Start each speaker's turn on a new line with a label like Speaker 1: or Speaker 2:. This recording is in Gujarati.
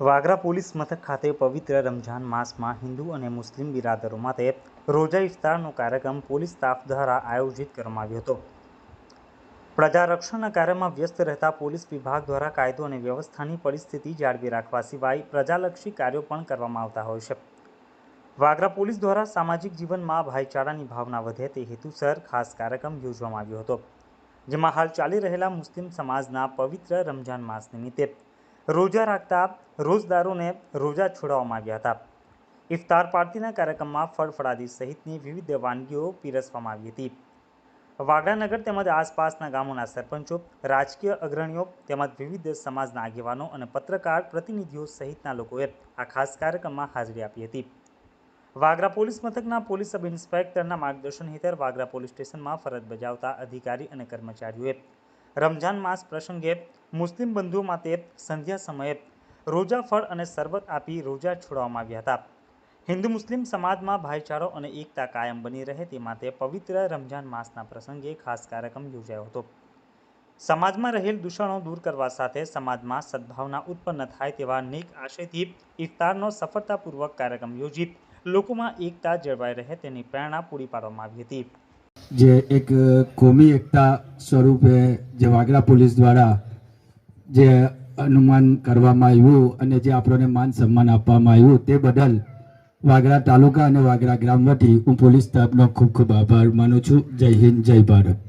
Speaker 1: વાગરા પોલીસ મથક ખાતે પવિત્ર રમઝાન માસમાં હિન્દુ અને મુસ્લિમ બિરાદરો માટે રોજા ઇફતારનો કાર્યક્રમ પોલીસ સ્ટાફ દ્વારા આયોજિત કરવામાં આવ્યો હતો. પ્રજારક્ષણના કાર્યમાં વ્યસ્ત રહેતા પોલીસ વિભાગ દ્વારા કાયદો અને વ્યવસ્થાની પરિસ્થિતિ જાળવી રાખવા સિવાય પ્રજાલક્ષી કાર્યો પણ કરવામાં આવતા હોય છે. વાગરા પોલીસ દ્વારા સામાજિક જીવનમાં ભાઈચારાની ભાવના વધે તે હેતુસર ખાસ કાર્યક્રમ યોજવામાં આવ્યો હતો, જેમાં હાલ ચાલી રહેલા મુસ્લિમ સમાજના પવિત્ર રમઝાન માસ નિમિત્તે રોજા રાખતા રોજદારોને રોજા છોડાવવામાં આવ્યા હતા. ઇફતાર પાર્ટીના કાર્યક્રમમાં ફળફળાદી સહિતની વિવિધ વાનગીઓ પીરસવામાં આવી હતી. વાગડાનગર તેમજ આસપાસના ગામોના સરપંચો, રાજકીય અગ્રણીઓ તેમજ વિવિધ સમાજના આગેવાનો અને પત્રકાર પ્રતિનિધિઓ સહિતના લોકોએ આ ખાસ કાર્યક્રમમાં હાજરી આપી હતી. વાગરા પોલીસ મથકના પોલીસ સબ ઇન્સ્પેક્ટરના માર્ગદર્શન હેઠળ વાગરા પોલીસ સ્ટેશનમાં ફરજ બજાવતા અધિકારી અને કર્મચારીઓએ રમઝાન માસ પ્રસંગે મુસ્લિમ બંધુઓ માટે સંધ્યા સમયે રોજા ફળ અને શરબત આપી રોજા છોડવામાં આવ્યા હતા. હિન્દુ મુસ્લિમ સમાજમાં ભાઈચારો અને એકતા કાયમ બની રહે તે માટે પવિત્ર રમઝાન માસના પ્રસંગે ખાસ કાર્યક્રમ યોજાયો હતો. સમાજમાં રહેલ દૂષણો દૂર કરવા સાથે સમાજમાં સદભાવના ઉત્પન્ન થાય તેવા નેક આશયથી ઇફતારનો સફળતાપૂર્વક કાર્યક્રમ યોજી લોકોમાં એકતા જળવાઈ રહે તેની પ્રેરણા પૂરી પાડવામાં આવી હતી.
Speaker 2: જે એક કોમી એકતા સ્વરૂપે જે વાગરા પોલીસ દ્વારા જે અનુમાન કરવામાં આવ્યું અને જે આપણને માન સન્માન આપવામાં આવ્યું તે બદલ વાગરા તાલુકા અને વાગરા ગ્રામ વતી હું પોલીસ સ્ટાફનો ખૂબ ખૂબ આભાર માનું છું. જય હિન્દ, જય ભારત.